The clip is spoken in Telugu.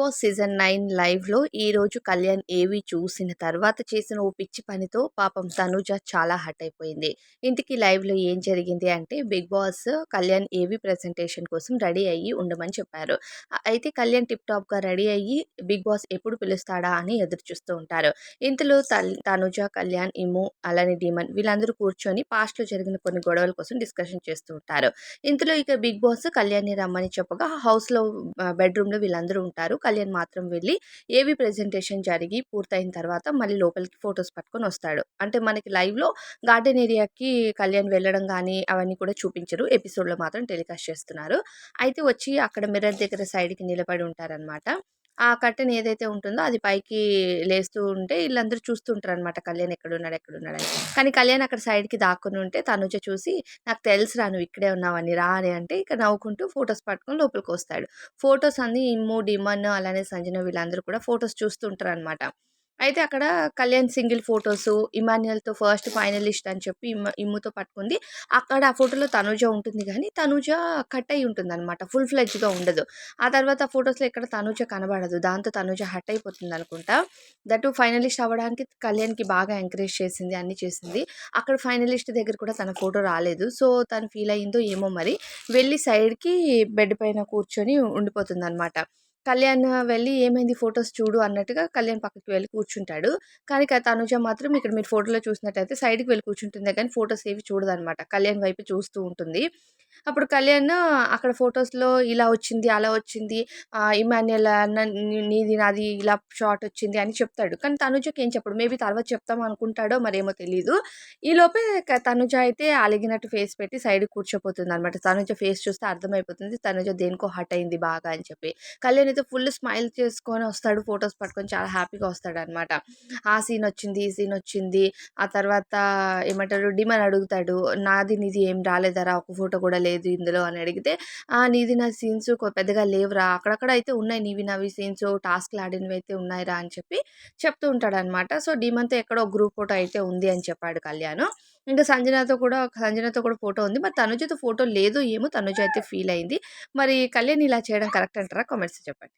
బాస్ సీజన్ నైన్ లైవ్లో ఈరోజు కళ్యాణ్ ఏవి చూసిన తర్వాత చేసిన ఓ పిచ్చి పనితో పాపం తనుజ చాలా హట్ అయిపోయింది. ఇంటికి లైవ్లో ఏం జరిగింది అంటే బిగ్ బాస్ కళ్యాణ్ ఏవి ప్రెజెంటేషన్ కోసం రెడీ అయ్యి ఉండమని చెప్పారు. అయితే కళ్యాణ్ టిప్ టాప్గా రెడీ అయ్యి బిగ్ బాస్ ఎప్పుడు పిలుస్తాడా అని ఎదురు చూస్తూ ఉంటారు. ఇంతలో తల్ తనుజ కళ్యాణ్ ఇము అలానే డీమన్ వీళ్ళందరూ కూర్చొని పాస్ట్లో జరిగిన కొన్ని గొడవల కోసం డిస్కషన్ చేస్తూ ఉంటారు. ఇంతలో ఇక బిగ్ బాస్ కళ్యాణ్ని రమ్మని చెప్పగా హౌస్లో బెడ్రూమ్లో వీళ్ళందరూ ఉంటారు. కళ్యాణ్ మాత్రం వెళ్ళి ఏవి ప్రెజెంటేషన్ జరిగి పూర్తయిన తర్వాత మళ్ళీ లోపలికి ఫొటోస్ పట్టుకొని వస్తాడు. అంటే మనకి లైవ్లో గార్డెన్ ఏరియాకి కళ్యాణ్ వెళ్ళడం కానీ అవన్నీ కూడా చూపించరు. ఎపిసోడ్లో మాత్రం టెలికాస్ట్ చేస్తున్నారు. అయితే వచ్చి అక్కడ మిర్రర్ దగ్గర సైడ్కి నిలబడి ఉంటారనమాట ఆ కర్టెన్ ఏదైతే ఉంటుందో అది పైకి లేస్తూ ఉంటే వీళ్ళందరూ చూస్తుంటారు అనమాట కళ్యాణ్ ఎక్కడున్నాడు ఎక్కడున్నాడు అని. కానీ కళ్యాణ్ అక్కడ సైడ్కి దాక్కుని ఉంటే తనుజ చూసి నాకు తెలుసురా నువ్వు ఇక్కడే ఉన్నావని రా అని అంటే ఇక నవ్వుకుంటూ ఫొటోస్ పట్టుకొని లోపలికి వస్తాడు ఫొటోస్ అన్ని ఇమ్ము డిమన్ అలానే సంజన వీళ్ళందరూ కూడా ఫొటోస్ చూస్తుంటారు అనమాట అయితే అక్కడ కళ్యాణ్ సింగిల్ ఫొటోస్ ఇమాన్యుయల్తో ఫస్ట్ ఫైనలిస్ట్ అని చెప్పి ఇమ్మ ఇమ్ముతో పట్టుకుంది. అక్కడ ఆ ఫోటోలో తనుజ ఉంటుంది కానీ తనుజ కట్ అయి ఉంటుంది అనమాట ఫుల్ ఫ్లెడ్జ్గా ఉండదు. ఆ తర్వాత ఫొటోస్లో ఎక్కడ తనుజ కనబడదు. దాంతో తనుజ హట్ అయిపోతుంది అనుకుంటా. దట్ ఫైనలిస్ట్ అవ్వడానికి కళ్యాణ్కి బాగా ఎంకరేజ్ చేసింది అన్ని చేసింది. అక్కడ ఫైనలిస్ట్ దగ్గర కూడా తన ఫోటో రాలేదు. సో తను ఫీల్ అయ్యిందో ఏమో మరి వెళ్ళి సైడ్కి బెడ్ పైన కూర్చొని ఉండిపోతుంది అనమాట కళ్యాణ్ వెళ్ళి ఏమైంది ఫొటోస్ చూడు అన్నట్టుగా కళ్యాణ్ పక్కకి వెళ్ళి కూర్చుంటాడు. కానీ తనుజ మాత్రం ఇక్కడ మీరు ఫోటోలో చూసినట్టయితే సైడ్కి వెళ్ళి కూర్చుంటుంది కానీ ఫొటోస్ ఏవి చూడదనమాట కళ్యాణ్ వైపు చూస్తూ ఉంటుంది. అప్పుడు కళ్యాణ్ అక్కడ ఫొటోస్లో ఇలా వచ్చింది అలా వచ్చింది ఇమాన్యుల్ అన్న నీది నాది ఇలా షార్ట్ వచ్చింది అని చెప్తాడు. కానీ తనుజకి ఏం చెప్పడు. మేబీ తర్వాత చెప్తాం అనుకుంటాడో మరేమో తెలియదు ఈ లోపే తనుజ అయితే అలిగినట్టు ఫేస్ పెట్టి సైడ్ కూర్చోపోతుంది అనమాట తనుజ ఫేస్ చూస్తే అర్థమైపోతుంది తనుజ దేనికో హట్ అయింది బాగా అని చెప్పి. కళ్యాణ్ అయితే ఫుల్ స్మైల్ చేసుకొని వస్తాడు ఫొటోస్ పట్టుకొని చాలా హ్యాపీగా వస్తాడు అనమాట ఆ సీన్ వచ్చింది ఈ సీన్ వచ్చింది. ఆ తర్వాత ఏమంటారు డిమన్ అడుగుతాడు నాది నీది ఏం రాలేదరా ఒక ఫోటో కూడా లేదు ఇందులో అని అడిగితే ఆ నీది నా సీన్స్ పెద్దగా లేవురా అక్కడక్కడ అయితే ఉన్నాయి నీవి నావి సీన్స్ టాస్క్లు ఆడినవి అయితే ఉన్నాయిరా అని చెప్పి చెప్తూ ఉంటాడు అనమాట సో డిమన్తో ఎక్కడో గ్రూప్ ఫోటో అయితే ఉంది అని చెప్పాడు కళ్యాణ్. ఇంకా సంజనతో కూడా సంజనతో కూడా ఫోటో ఉంది. మరి తనుజతో ఫోటో లేదు ఏమో తనుజ అయితే ఫీల్ అయింది. మరి కళ్యాణ్ ఇలా చేయడం కరెక్ట్ అంటారా? కామెంట్స్ చెప్పండి.